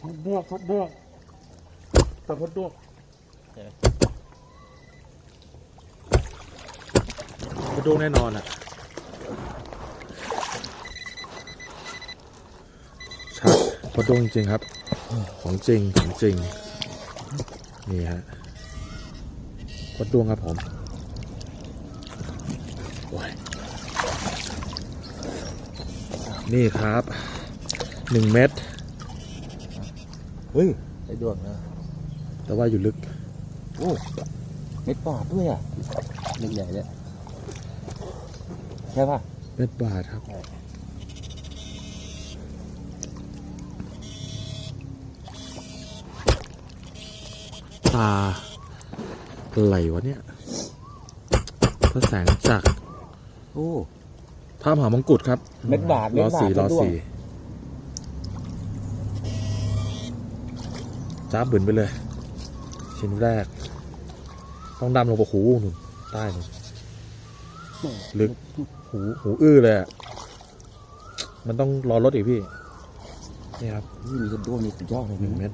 ทุบดวกทุบดวกตะพุดดวกพดดวกแน่นอนอะ ชัดพุดดวกจริงครับ ของจริง ของจริง นี่ฮะพุดดวกครับผม นี่ครับหนึ่งเม็ดเฮ้ยไอ้ดวงนะ แต่ว่าอยู่ลึก โอ้เม็ดบาทด้วยอะเม็ดใหญ่เลยใช่ป่ะ เม็ดบาทครับ ตาอะไรวะเนี่ยพระแสงจาก โอ้พระมหามงกุฎครับเม็ดบาทเม็รดอบาทสี่รอเม็ดด้วงสี่จ้าบบึนไปเลย ชิ้นแรก ต้องดำลงไปหูนุ่นใต้นุ่นลึกหูหูอื้อเลยอะมันต้องรอรถอีกพี่ นี่ครับนี่มีกระด้วงนี่สุดยอดเลยหนึ่งนะเม็ด